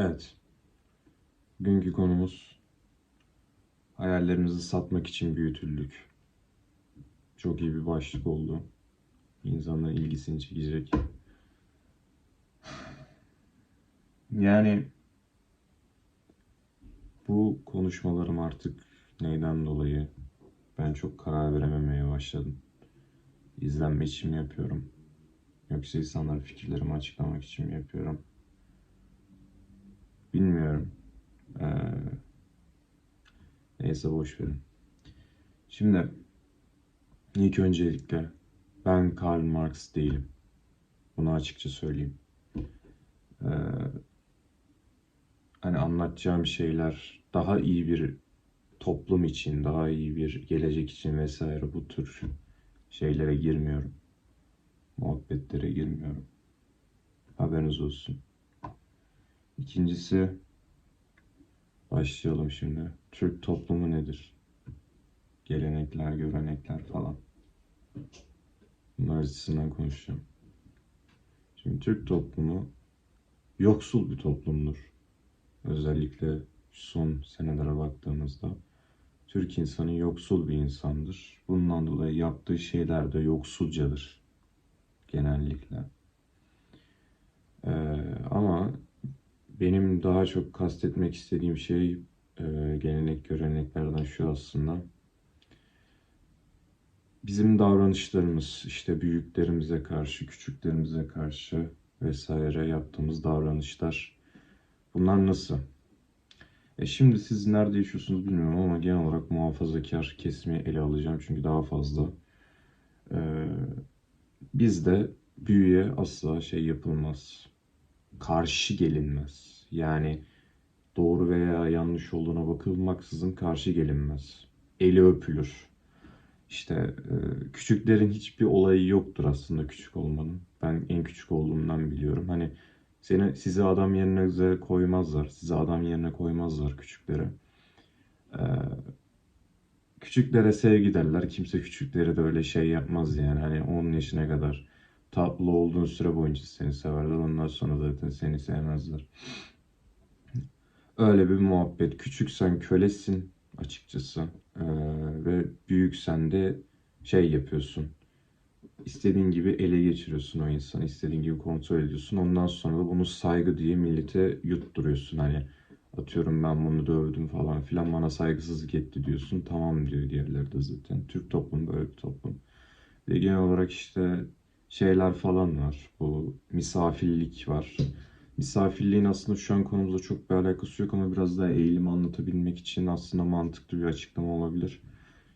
Evet. Bugünkü konumuz hayallerimizi satmak için büyütüldük. Çok iyi bir başlık oldu. İnsanların ilgisini çekecek. Yani bu konuşmalarım artık neyden dolayı ben çok karar verememeye başladım. İzlenme için mi yapıyorum? Yoksa insanlara fikirlerimi açıklamak için mi yapıyorum? Bilmiyorum. Ee, neyse boş verin. Şimdi ilk öncelikle ben Karl Marx değilim. Bunu açıkça söyleyeyim. Ee, hani anlatacağım şeyler daha iyi bir toplum için, daha iyi bir gelecek için vesaire bu tür şeylere girmiyorum. Muhabbetlere girmiyorum. Haberiniz olsun. İkincisi başlayalım şimdi. Türk toplumu nedir? Gelenekler, görenekler falan. Bunlar açısından konuşacağım. Şimdi Türk toplumu yoksul bir toplumdur. Özellikle son senelere baktığımızda Türk insanı yoksul bir insandır. Bundan dolayı yaptığı şeyler de yoksulcadır genellikle. Ee, ama benim daha çok kastetmek istediğim şey e, gelenek göreneklerden şu aslında. Bizim davranışlarımız işte büyüklerimize karşı, küçüklerimize karşı vesaire yaptığımız davranışlar. Bunlar nasıl? E şimdi siz nerede yaşıyorsunuz bilmiyorum ama genel olarak muhafazakar kesimi ele alacağım çünkü daha fazla. Ee, bizde büyüye asla şey yapılmaz. Karşı gelinmez. Yani doğru veya yanlış olduğuna bakılmaksızın karşı gelinmez. Eli öpülür. İşte e, küçüklerin hiçbir olayı yoktur aslında küçük olmanın. Ben en küçük olduğumdan biliyorum. Hani seni sizi adam yerine koymazlar. Sizi adam yerine koymazlar küçüklere. Ee, küçüklere sevgi derler. Kimse küçükleri de öyle şey yapmaz yani. Hani 10 yaşına kadar tatlı olduğun süre boyunca seni severler. Ondan sonra zaten seni sevmezler. Öyle bir muhabbet. Küçüksen kölesin açıkçası. Ee, ve büyüksen de şey yapıyorsun. İstediğin gibi ele geçiriyorsun o insanı. istediğin gibi kontrol ediyorsun. Ondan sonra da bunu saygı diye millete yutturuyorsun. Hani atıyorum ben bunu dövdüm falan filan bana saygısızlık etti diyorsun. Tamam diyor diğerleri de zaten. Türk toplumu böyle bir toplum. Ve genel olarak işte şeyler falan var. Bu misafirlik var. Misafirliğin aslında şu an konumuzla çok bir alakası yok ama biraz daha eğilim anlatabilmek için aslında mantıklı bir açıklama olabilir.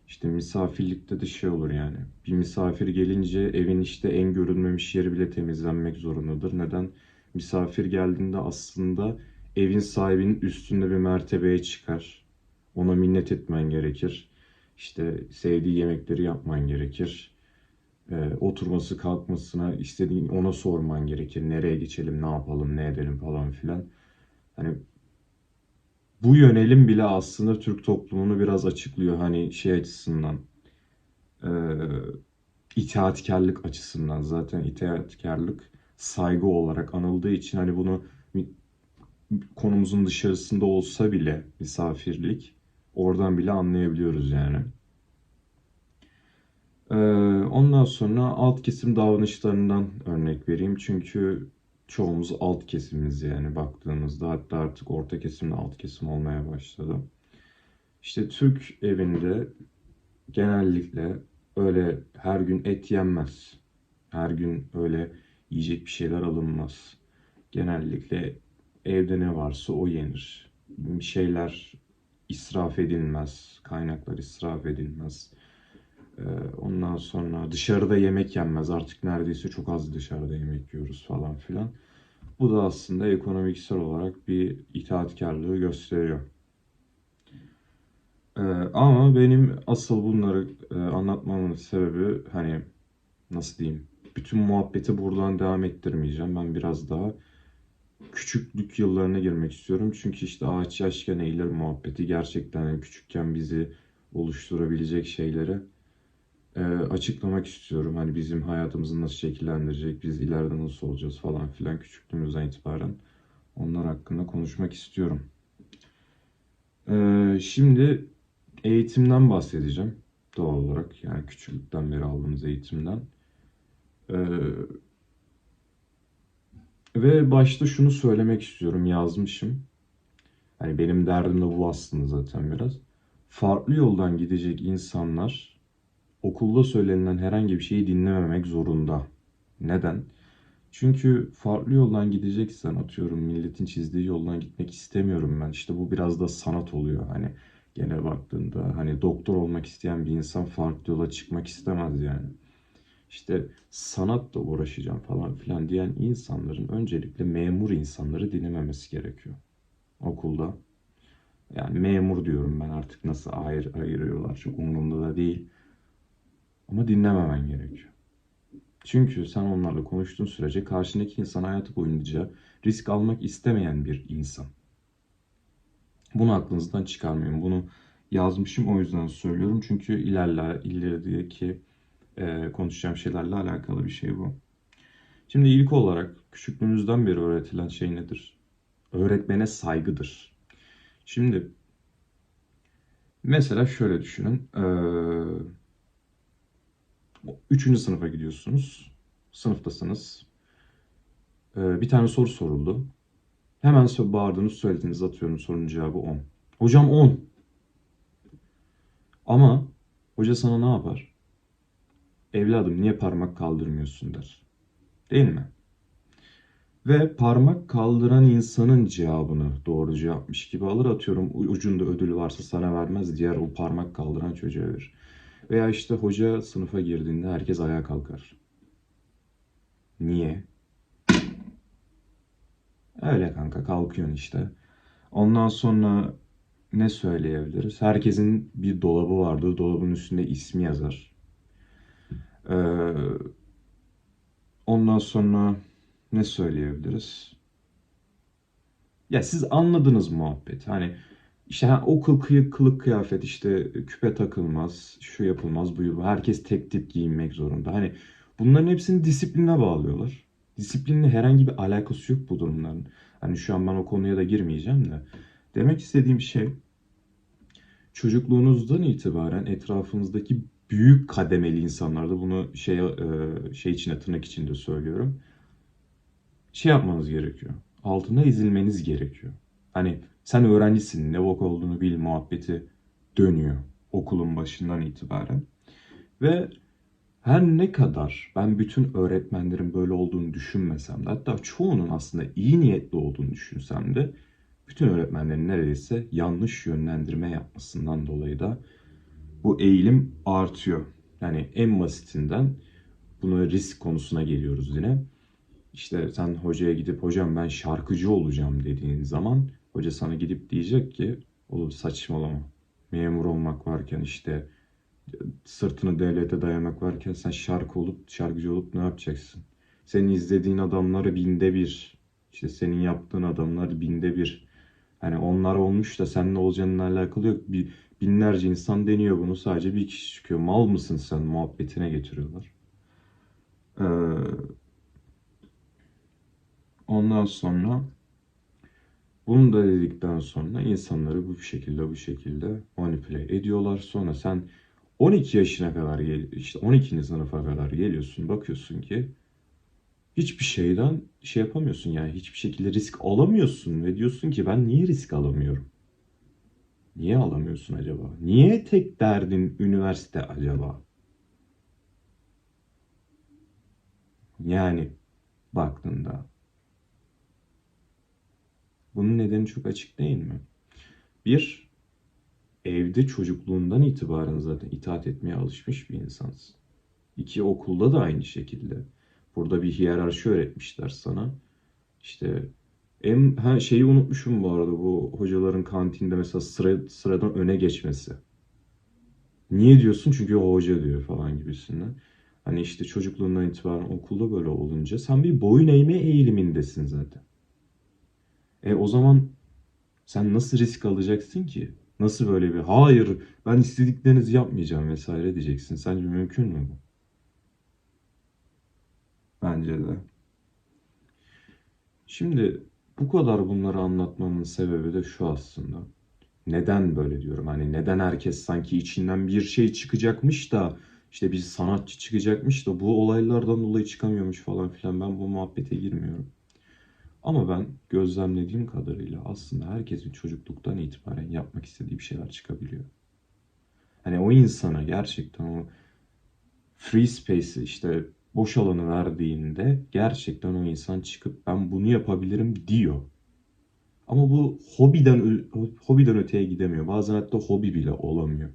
İşte misafirlikte de şey olur yani. Bir misafir gelince evin işte en görülmemiş yeri bile temizlenmek zorundadır. Neden? Misafir geldiğinde aslında evin sahibinin üstünde bir mertebeye çıkar. Ona minnet etmen gerekir. İşte sevdiği yemekleri yapman gerekir e, oturması kalkmasına istediğin ona sorman gerekir. Nereye geçelim, ne yapalım, ne edelim falan filan. Hani bu yönelim bile aslında Türk toplumunu biraz açıklıyor. Hani şey açısından e, itaatkarlık açısından zaten itaatkarlık saygı olarak anıldığı için hani bunu konumuzun dışarısında olsa bile misafirlik oradan bile anlayabiliyoruz yani. Ee, ondan sonra alt kesim davranışlarından örnek vereyim. Çünkü çoğumuz alt kesimiz yani baktığımızda hatta artık orta kesim de alt kesim olmaya başladı. İşte Türk evinde genellikle öyle her gün et yenmez. Her gün öyle yiyecek bir şeyler alınmaz. Genellikle evde ne varsa o yenir. Bir şeyler israf edilmez. Kaynaklar israf edilmez. Ee, ondan sonra dışarıda yemek yenmez. Artık neredeyse çok az dışarıda yemek yiyoruz falan filan. Bu da aslında ekonomiksel olarak bir itaatkarlığı gösteriyor. Ee, ama benim asıl bunları e, anlatmamın sebebi hani nasıl diyeyim bütün muhabbeti buradan devam ettirmeyeceğim. Ben biraz daha küçüklük yıllarına girmek istiyorum. Çünkü işte ağaç yaşken eğilir muhabbeti gerçekten yani küçükken bizi oluşturabilecek şeyleri e, açıklamak istiyorum. Hani bizim hayatımızı nasıl şekillendirecek, biz ileride nasıl olacağız falan filan küçüklüğümüzden itibaren. Onlar hakkında konuşmak istiyorum. Ee, şimdi eğitimden bahsedeceğim doğal olarak. Yani küçüklükten beri aldığımız eğitimden. Ee, ve başta şunu söylemek istiyorum, yazmışım. Hani benim derdim de bu aslında zaten biraz. Farklı yoldan gidecek insanlar okulda söylenilen herhangi bir şeyi dinlememek zorunda. Neden? Çünkü farklı yoldan gideceksen atıyorum milletin çizdiği yoldan gitmek istemiyorum ben. İşte bu biraz da sanat oluyor. Hani genel baktığında hani doktor olmak isteyen bir insan farklı yola çıkmak istemez yani. İşte sanatla uğraşacağım falan filan diyen insanların öncelikle memur insanları dinlememesi gerekiyor okulda. Yani memur diyorum ben artık nasıl ayır, ayırıyorlar çok umurumda da değil. Ama dinlememen gerekiyor. Çünkü sen onlarla konuştuğun sürece karşındaki insan hayatı boyunca risk almak istemeyen bir insan. Bunu aklınızdan çıkarmayın. Bunu yazmışım o yüzden söylüyorum. Çünkü ilerler, ilerideki e, konuşacağım şeylerle alakalı bir şey bu. Şimdi ilk olarak küçüklüğünüzden beri öğretilen şey nedir? Öğretmene saygıdır. Şimdi mesela şöyle düşünün. Ee, üçüncü sınıfa gidiyorsunuz. Sınıftasınız. Ee, bir tane soru soruldu. Hemen bağırdınız, söylediniz, atıyorum sorunun cevabı 10. Hocam 10. Ama hoca sana ne yapar? Evladım niye parmak kaldırmıyorsun der. Değil mi? Ve parmak kaldıran insanın cevabını doğru cevapmış gibi alır atıyorum ucunda ödül varsa sana vermez diğer o parmak kaldıran çocuğa verir. Veya işte hoca sınıfa girdiğinde herkes ayağa kalkar. Niye? Öyle kanka kalkıyorsun işte. Ondan sonra ne söyleyebiliriz? Herkesin bir dolabı vardır. Dolabın üstünde ismi yazar. Ee, ondan sonra ne söyleyebiliriz? Ya siz anladınız muhabbet. Hani işte ha, okul kıyık kılık kıyafet işte küpe takılmaz, şu yapılmaz, bu yapılmaz. Herkes tek tip giyinmek zorunda. Hani bunların hepsini disipline bağlıyorlar. Disiplinle herhangi bir alakası yok bu durumların. Hani şu an ben o konuya da girmeyeceğim de. Demek istediğim şey çocukluğunuzdan itibaren etrafınızdaki büyük kademeli insanlarda bunu şey e, şey içine tırnak içinde söylüyorum. Şey yapmanız gerekiyor. Altına ezilmeniz gerekiyor. Hani sen öğrencisin, ne bok olduğunu bil muhabbeti dönüyor okulun başından itibaren. Ve her ne kadar ben bütün öğretmenlerin böyle olduğunu düşünmesem de hatta çoğunun aslında iyi niyetli olduğunu düşünsem de bütün öğretmenlerin neredeyse yanlış yönlendirme yapmasından dolayı da bu eğilim artıyor. Yani en basitinden bunu risk konusuna geliyoruz yine. İşte sen hocaya gidip hocam ben şarkıcı olacağım dediğin zaman hoca sana gidip diyecek ki oğlum saçmalama. Memur olmak varken işte sırtını devlete dayamak varken sen şarkı olup şarkıcı olup ne yapacaksın? Senin izlediğin adamları binde bir. işte senin yaptığın adamlar binde bir. Hani onlar olmuş da seninle olacağınla alakalı yok. Bir, binlerce insan deniyor bunu sadece bir kişi çıkıyor. Mal mısın sen muhabbetine getiriyorlar. Ee, ondan sonra bunu da dedikten sonra insanları bu şekilde bu şekilde manipüle ediyorlar. Sonra sen 12 yaşına kadar gel işte 12. sınıfa kadar geliyorsun bakıyorsun ki hiçbir şeyden şey yapamıyorsun yani hiçbir şekilde risk alamıyorsun ve diyorsun ki ben niye risk alamıyorum? Niye alamıyorsun acaba? Niye tek derdin üniversite acaba? Yani baktığında bunun nedeni çok açık değil mi? Bir, evde çocukluğundan itibaren zaten itaat etmeye alışmış bir insansın. İki, okulda da aynı şekilde. Burada bir hiyerarşi öğretmişler sana. İşte en ha, şeyi unutmuşum bu arada bu hocaların kantinde mesela sıra, sıradan öne geçmesi. Niye diyorsun? Çünkü o hoca diyor falan gibisinden. Hani işte çocukluğundan itibaren okulda böyle olunca sen bir boyun eğme eğilimindesin zaten. E o zaman sen nasıl risk alacaksın ki? Nasıl böyle bir hayır ben istediklerinizi yapmayacağım vesaire diyeceksin. Sence mümkün mü bu? Bence de. Şimdi Bu kadar bunları anlatmamın sebebi de şu aslında. Neden böyle diyorum? Hani neden herkes sanki içinden bir şey çıkacakmış da işte bir sanatçı çıkacakmış da bu olaylardan dolayı çıkamıyormuş falan filan. Ben bu muhabbete girmiyorum. Ama ben gözlemlediğim kadarıyla aslında herkesin çocukluktan itibaren yapmak istediği bir şeyler çıkabiliyor. Hani o insana gerçekten o free space'i işte boş alanı verdiğinde gerçekten o insan çıkıp ben bunu yapabilirim diyor. Ama bu hobiden hobiden öteye gidemiyor. Bazen hatta hobi bile olamıyor.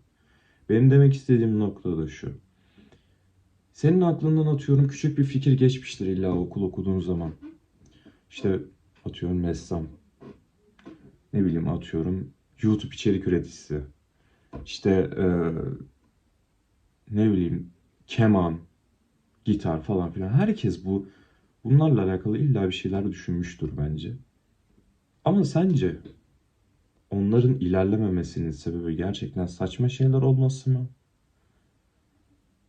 Benim demek istediğim nokta da şu. Senin aklından atıyorum küçük bir fikir geçmiştir illa okul okuduğun zaman. İşte atıyorum ressam. Ne bileyim atıyorum YouTube içerik üreticisi. İşte eee, ne bileyim keman, gitar falan filan. Herkes bu bunlarla alakalı illa bir şeyler düşünmüştür bence. Ama sence onların ilerlememesinin sebebi gerçekten saçma şeyler olması mı?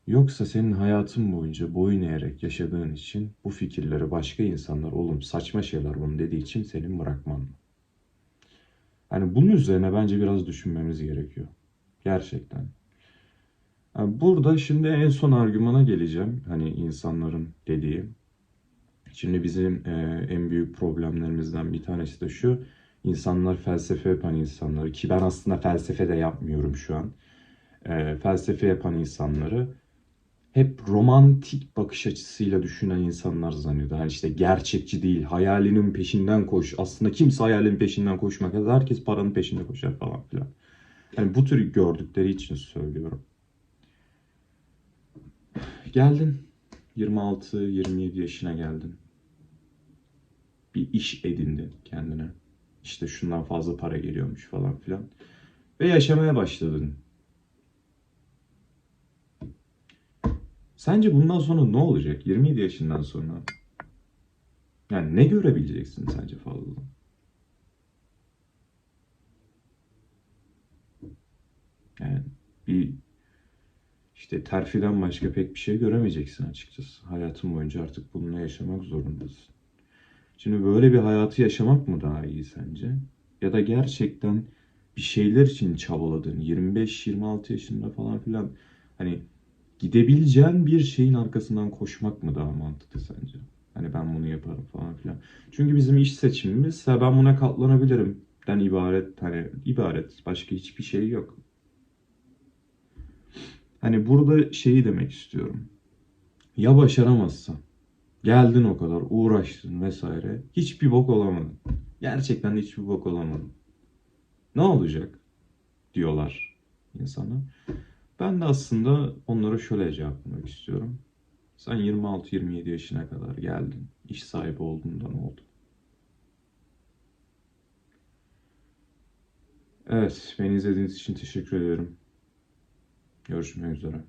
Yoksa senin hayatın boyunca boyun eğerek yaşadığın için bu fikirleri başka insanlar oğlum saçma şeyler bunu dediği için senin bırakman mı? Hani bunun üzerine bence biraz düşünmemiz gerekiyor. Gerçekten. Yani burada şimdi en son argümana geleceğim. Hani insanların dediği. Şimdi bizim e, en büyük problemlerimizden bir tanesi de şu. İnsanlar felsefe yapan insanları ki ben aslında felsefe de yapmıyorum şu an. E, felsefe yapan insanları hep romantik bakış açısıyla düşünen insanlar zannediyor. Hani işte gerçekçi değil, hayalinin peşinden koş. Aslında kimse hayalinin peşinden koşmak herkes paranın peşinde koşar falan filan. Yani bu tür gördükleri için söylüyorum. Geldin 26-27 yaşına geldin. Bir iş edindin kendine. İşte şundan fazla para geliyormuş falan filan. Ve yaşamaya başladın. Sence bundan sonra ne olacak? 27 yaşından sonra. Yani ne görebileceksin sence fazladan? Yani bir işte terfiden başka pek bir şey göremeyeceksin açıkçası. Hayatın boyunca artık bununla yaşamak zorundasın. Şimdi böyle bir hayatı yaşamak mı daha iyi sence? Ya da gerçekten bir şeyler için çabaladın 25-26 yaşında falan filan hani gidebileceğin bir şeyin arkasından koşmak mı daha mantıklı sence? Hani ben bunu yaparım falan filan. Çünkü bizim iş seçimimiz "Ha, ben buna katlanabilirim den ibaret hani ibaret başka hiçbir şey yok. Hani burada şeyi demek istiyorum. Ya başaramazsan geldin o kadar uğraştın vesaire hiçbir bok olamadın. Gerçekten hiçbir bok olamadın. Ne olacak diyorlar insana. Ben de aslında onlara şöyle cevaplamak istiyorum. Sen 26-27 yaşına kadar geldin. İş sahibi olduğundan oldu. Evet, beni izlediğiniz için teşekkür ederim. Görüşmek üzere.